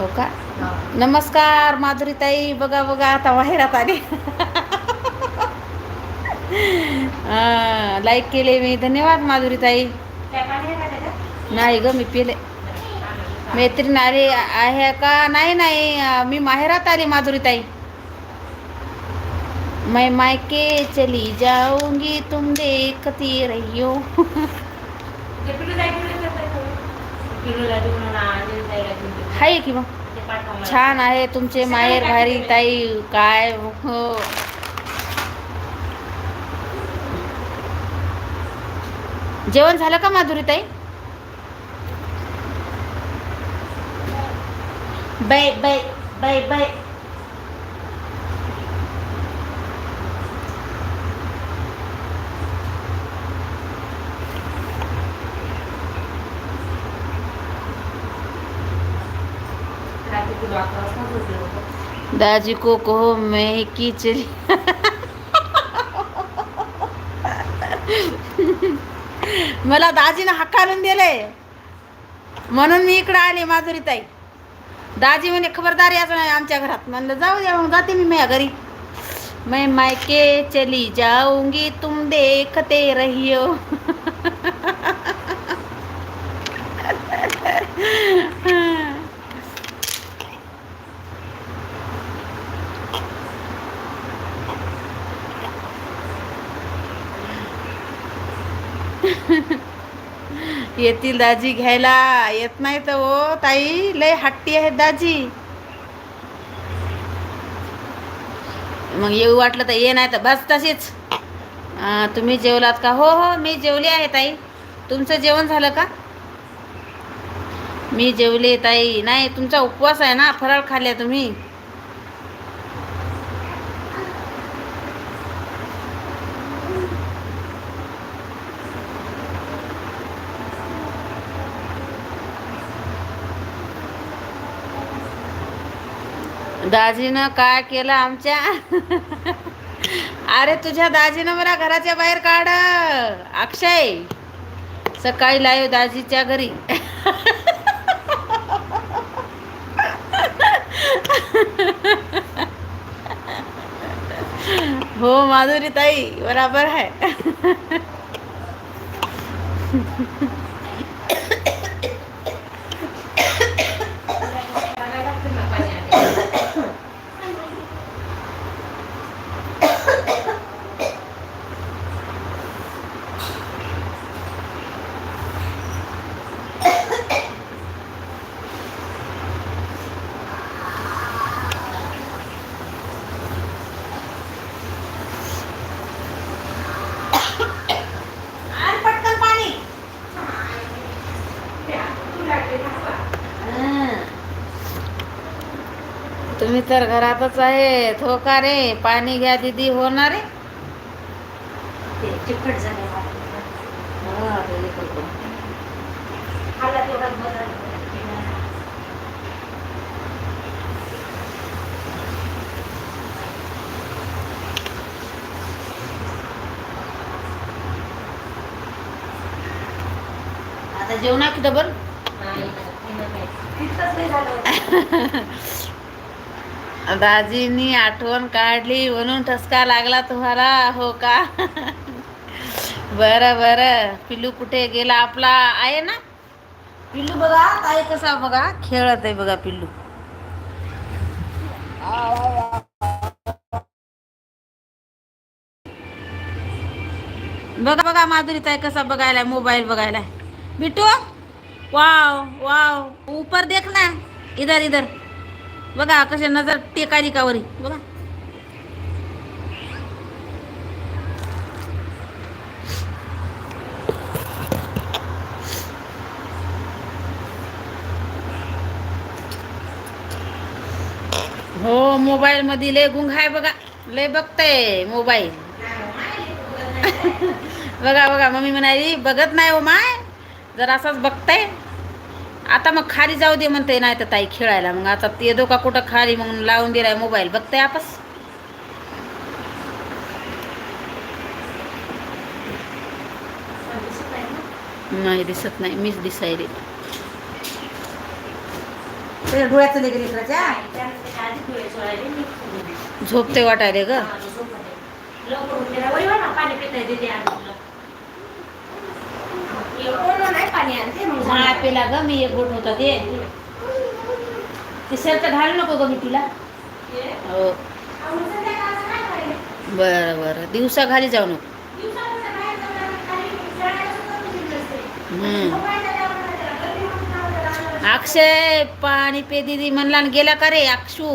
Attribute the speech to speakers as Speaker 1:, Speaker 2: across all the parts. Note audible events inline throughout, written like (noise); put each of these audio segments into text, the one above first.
Speaker 1: हो का? नमस्कार माधुरीताई. बघा बघा आता बाहेरात आली. लाईक केले मी. धन्यवाद माधुरीताई. नाही ग मी पिले. मैत्रीण आली आहे का? नाही नाही. मी माहेरात आली माधुरीताई. मैं मायके चली जाऊंगी तुम देखती रहियो. हाय की मग? छान आहे तुमचे माहेर भारी ताई काय? हो. जेवण झालं का माधुरी ताई? बै बै बै बै दाजी को कहो मैं की चली मला दाजीनं हक्कानून दिले म्हणून मी इकडं आले माधुरी ताई. दाजी म्हणे खबरदारी असं नाही आमच्या घरात. म्हणलं जाऊ द्या मग जाते मी माझ्या घरी. मैं मायके चली जाऊंगी तुम देखते रहियो. (laughs) येतील दाजी घ्यायला. येत नाही तर ओ ताई लय हट्टी आहेत दाजी. मग येऊ वाटलं तर ये नाही तर बस तशीच. तुम्ही जेवलात का? हो हो मी जेवली आहे ताई. तुमचं जेवण झालं का? मी जेवले ताई. नाही तुमचा उपवास आहे ना? फराळ खाल्ल्या तुम्ही. दाजीनं काय केलं आमच्या? अरे तुझ्या दाजीनं मला घराच्या बाहेर काढ. अक्षय सकाळी लाईव्ह दाजीच्या घरी. हो माधुरी ताई बराबर आहे पटकन पाणी तुम्ही तर घरातच आहे. हो का रे? पाणी घ्या दिदी होणार
Speaker 2: चिकट झाले बदल
Speaker 1: आता जेवणा की डबल?
Speaker 2: तिथंच नाही झालं. (laughs)
Speaker 1: दाजीनी आठवण काढली म्हणून ठसका लागला तुम्हाला हो का? बरं बरं. पिल्लू कुठे गेला आपला? आहे ना? पिल्लू बघा ताई कसा बघा? खेळत आहे बघा पिल्लू. बघा बघा माधुरी ताई कसा बघायला मोबाईल बघायला बिटू वाव वाव. ऊपर देख ना. इधर इधर. बघा कसे नजर टेकाली का वरी? बघा. हो मोबाईल मध्ये लय गुंग आहे बघा. लय बघते मोबाईल. (laughs) बघा बघा मम्मी म्हणाली बघत नाही हो माय. जर असाच बघताय. आता मग खाली जाऊ दे म्हणते नाही तर ताई खेळायला. मग आता ते का कुठं खाली मग लावून दिलाय मोबाईल बघताय आपस. नाही दिसत नाही. मीच दिसायले. झोपते वाटायले ग. पेला ग मी एक बोट होता ते. ते शर्ट घालू नको ग मी तुला.
Speaker 2: हो. बर बर.
Speaker 1: बरं बरं दिवसा खाली जाऊ नको.
Speaker 2: जाऊन
Speaker 1: हम्म. अक्षय पाणी पे दिदी म्हणला आणि गेला का रे अक्षू?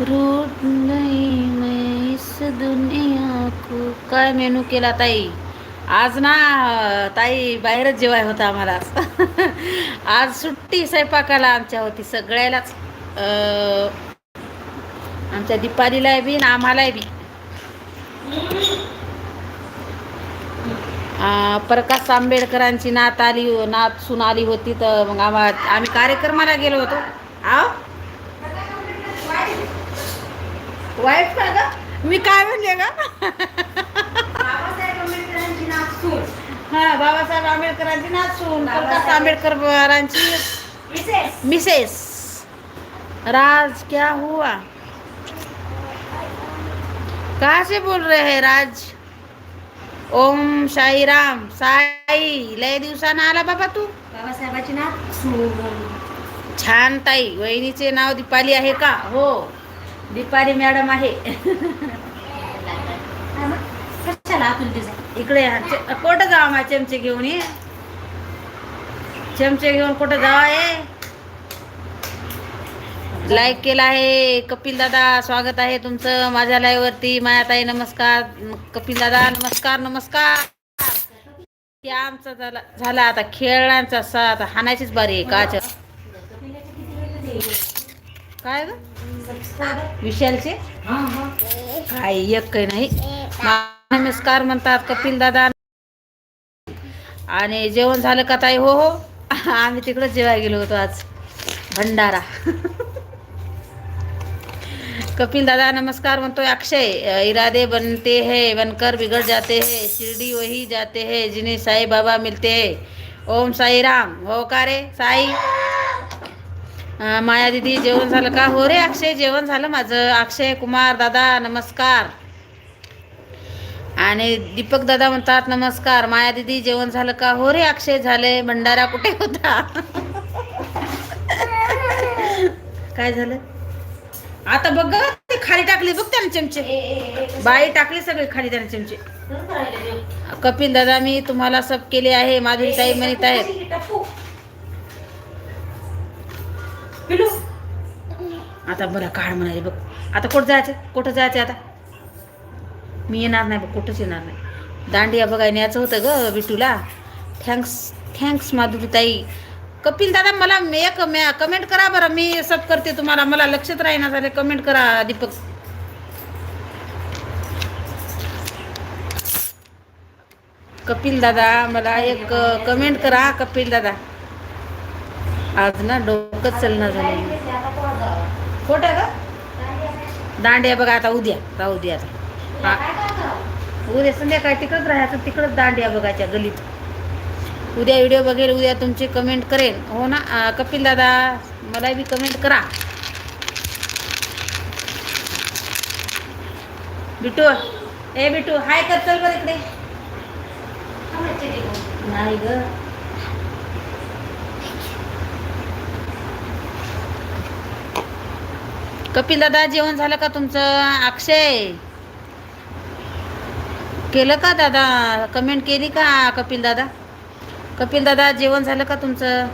Speaker 1: रूट नाही. इस दुनिया को काय मेनू केला ताई? आज ना ताई बाहेरच जेवाय होता आम्हाला. (laughs) आज सुट्टी स्वयंपाकाला आमच्या होती सगळ्यालाच. आमच्या दीपालीला बी आणि आम्हालाही बी. प्रकाश आंबेडकरांची नात आली नात सून आली होती तर मग आम्हा आम्ही कार्यक्रमाला गेलो होतो. आ वाईट का मी काय म्हणले ग. हा बाबासाहेब आंबेडकरांची नात सून. प्रकाश आंबेडकरांची. मिसेस. राज क्या हुआ? कहाँ से बोल रहे हैं राज? ओम साई राम. साई लय दिवसानं आला बाबा तू.
Speaker 2: बाबासाहेबाची नाव.
Speaker 1: छान ताई वहिनीचे नाव दीपाली आहे का? हो. दीपाली मॅडम आहे? इकडे कुठं जावा मा चमचे घेऊन ये? चमचे घेऊन कुठं जावा ये? लाईक केला आहे. कपिल दादा स्वागत आहे तुमचं माझ्या लाईव्ह वरती. मायाताई नमस्कार. कपिल दादा नमस्कार नमस्कार. ते आमचा झाला झाला आता खेळण्याचा सा आता हाणायचीच बारी आहे काच काय ग? विशालचे? काय एक काही नाही. नमस्कार म्हणतात कपिल दादा. आणि जेवण झालं का ताई? हो हो. आम्ही तिकडंच जेवायला गेलो होतो आज. भंडारा. कपिल दादा नमस्कार म्हणतोय अक्षय. इरादे बनते हैं बनकर बिगड़ जाते हैं शिर्डी वही जाते हैं जिन्हें साई बाबा मिलते हैं। ओम साई राम. हो का रे साई? माया दिदी जेवण झालं का? हो रे अक्षय जेवण झालं माझं. अक्षय कुमार दादा नमस्कार. आणि दीपक दादा म्हणतात नमस्कार. माया दिदी जेवण झालं का? हो रे अक्षय झाले. भंडारा कुठे होता? काय झालं? आता बघ गं, ते खाली टाकली बघ त्याने चमचे. बाई टाकली सगळी खाली त्याने चमचे. कपिल दादा मी तुम्हाला सब केले आहे. माधुरी ताई म्हणत आहेत.
Speaker 2: पिलू.
Speaker 1: आता मला काढ म्हणाले बघ. आता कुठं जायचं? कुठं जायचं आता? मी येणार नाही बघ कुठंच येणार नाही. दांडिया बघायला यायचं होतं ग बिटूला थँक्स थँक्स माधुरी ताई कपिल दादा मला मे- एक म्या कमेंट करा बरं. मी सब करते तुम्हाला. मला लक्षात राहीना झाले. कमेंट करा दीपक. कपिल दादा मला एक कमेंट करा कपिल दादा. आज ना डोकंच चलना झालं? खोटं का
Speaker 2: आहे?
Speaker 1: दांड्या बघा आता उद्या राहू द्या आता? उद्या संध्याकाळी तिकडंच राहायचं तिकडंच दांड्या बघायच्या गलीत उद्या व्हिडिओ बघेल उद्या तुमचे कमेंट करेन हो ना कपिल दादा मला बी कमेंट करा बिटू ए बिटू हाय कर चल बरं इकडे? नाही ग कपिल दादा जेवण झालं का तुमचं? अक्षय. केलं का दादा? कमेंट केली का कपिल दादा? कपिल दादा जेवण झालं का तुमचं?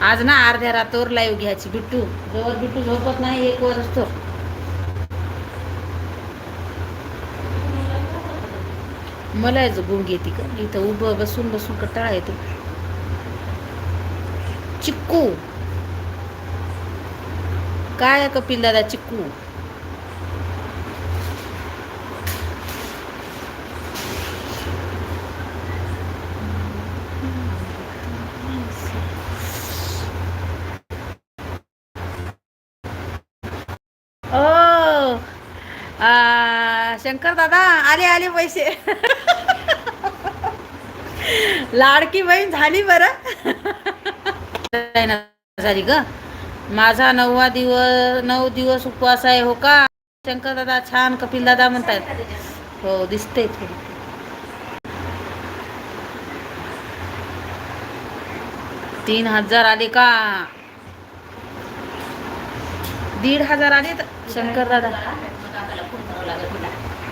Speaker 1: आज ना अर्ध्या रातोर लाईव्ह घ्यायची बिट्टू. जवळ बिट्टू झोपत नाही एक वर असतो. मला याचं गुंग येते का? इथं उभं बसून बसून कटाळा येतो. चिक्कू. काय कपिल दादा चिक्कू ओ आ, शंकर दादा आले आले पैसे. लाडकी बहीण झाली बरं. झाली ग. माझा नववा दिवस नऊ दिवस उपवास आहे हो का? शंकर दादा छान कपिल दादा म्हणतात हो दिसते तीन हजार आले का? दीड हजार आले तर शंकर दादा.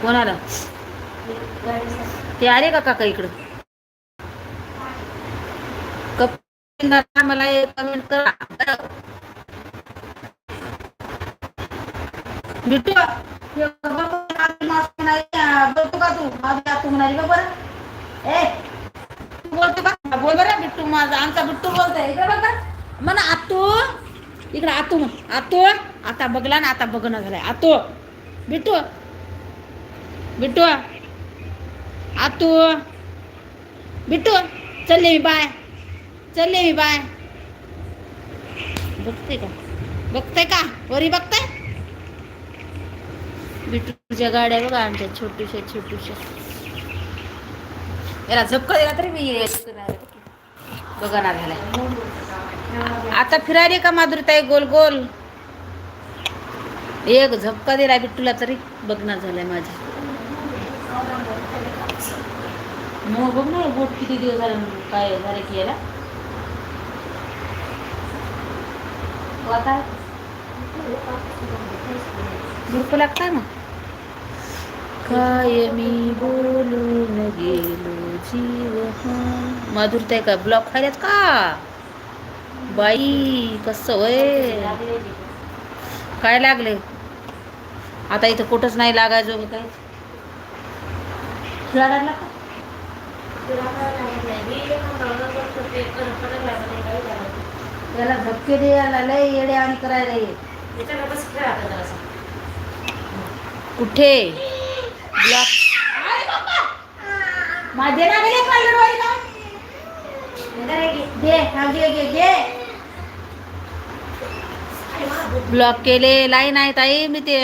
Speaker 1: कोणाला? ते आले का काका इकडं? कपिल दादा मला कमेंट करा बरं. बिट्टू हे बोलतो का? तू माझी आतू म्हणाली बघ बरं ए तू बोलतो का? हा, बोल बरं बिट्टू माझा. आमचा बिट्टू बोलतोय. इकडे बघ म्हणा आतू. इकडे आतू आतू. आता बघला ना आता बघणं झालंय. आतो. बिट्टू. बिट्टू. आतू. बिट्टू चलले मी बाय. चलले मी बाय. बघते का? बघते का? वरी बघताय बिट्टूच्या गाड्या बघा आमच्या छोटूशा छोटूशा याला झपका दिला तरी मी बघणार झालाय. आता फिरायले का माधुरीताई? गोल गोल. एक झपका दिला बिट्टूला तरी. बघणार झालाय माझ्या मग बघ ना बोट किती दिवस झाले काय झाले की याला. हो आता ना. लागताय काय मी बोलून गेलो जीव माधुरताय का ब्लॉक खायल्यात का? बाई कसं वय? काय लागले? आता इथं कुठंच नाही लागायचं काय लागला त्याला धक्के द्यायला लय येडे आणि करायला ये. कुठे? माझे ना गेले पाहिलं का ब्लॉक केले लाईन आहे ताई. मी ते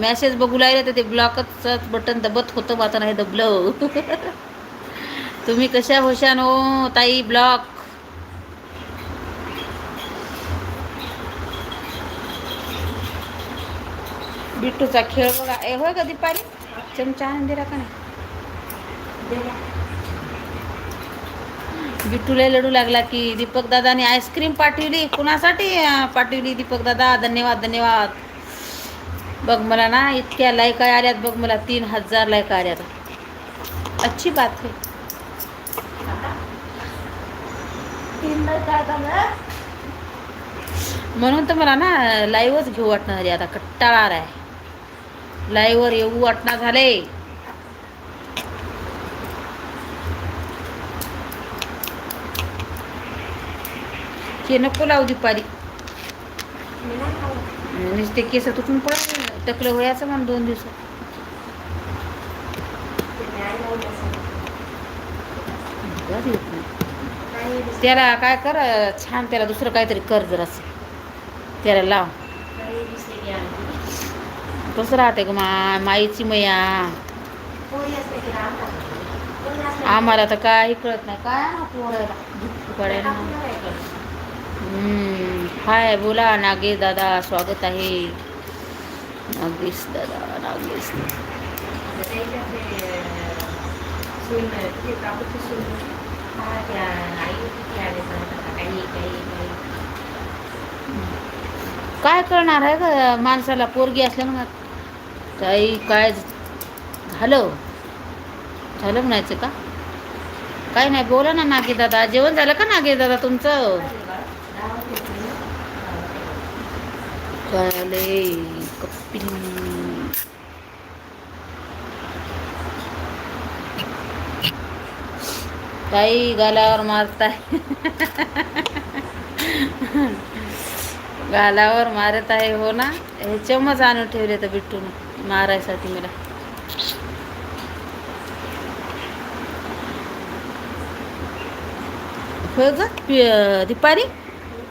Speaker 1: मेसेज बघू लागले तर ते ब्लॉकच बटन दबत होतं माझं नाही दबलं. (laughs) तुम्ही कशा होशान? हो ताई ब्लॉक बिट्टूचा खेळ बघा. ए होय का दीपाली? चमचा आणून दिला का नाही? बिट्टूला लडू लागला की दीपक दादाने आईस्क्रीम पाठवली. कुणासाठी पाठवली दीपक दादा? धन्यवाद धन्यवाद. बघ मला ना इतक्या लायका आल्यात बघ मला तीन हजार लायका आल्यात. अच्छी बात है. म्हणून तर मला ना लाईव्हच घेऊ वाटणार आता कट्टाळा आहे लाईव्हवर येऊ वाटणार झाले. हे नको लावू दुपारी नुसते केस तुटून पड टकलं व्हायचं म्हण दोन दिवसात. त्याला काय कर छान त्याला दुसरं काहीतरी कर जर असं त्याला लाव. कसं राहते ग मा माईची मैया. आम्हाला तर काही कळत नाही. काय ना. पोरायला हाय बोला नागेश दादा स्वागत आहे. नागेश दादा नागेश. काय करणार आहे ग? माणसाला पोरगी असल्या म्हणा काही काय झालं? झालं म्हणायचं का? काय नाही बोला ना नागे दादा जेवण झालं का नागे दादा तुमचं? चाले कपिल. काही गालावर मारताय. गालावर मारत आहे हो ना? हे चमच आणून ठेवले तर बिट्टून. मारायसाठी मला होय ग पि- दुपारी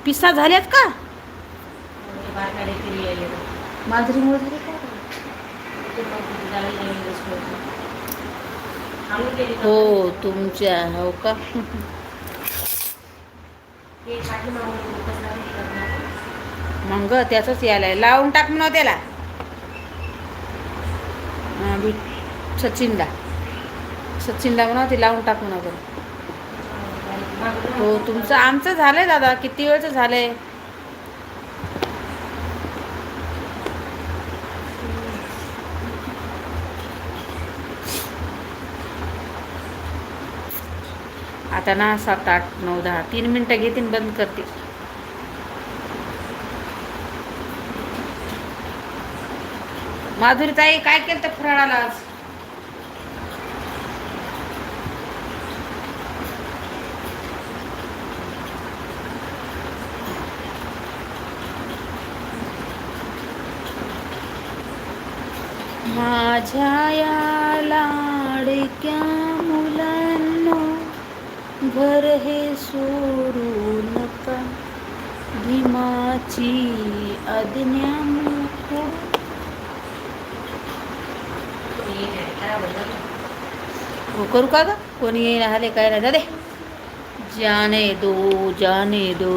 Speaker 1: पिस्सा झाल्यात का? माधुरीमुळे झाले का? हो तुमच्या हो का. मग त्याचंच यायला लावून टाक म्हणा त्याला हा, बी सचिनला. सचिनला म्हणा ती लावून टाक म्हणा बरं हो तुमचं आमचं झालंय दादा किती वेळचं झालंय? आता ना सात आठ नऊ दहा तीन मिनटं घेतील बंद करते. माधुरी ताई काय केलं तर फराळाला आज? माझ्या या लाडक्या मुलांनो घर हे सोडू नका. भीमाची आज्ञा
Speaker 2: हे
Speaker 1: करू का ग? कोणी आले काय नाही. जा दे. जाने दो जाने दो.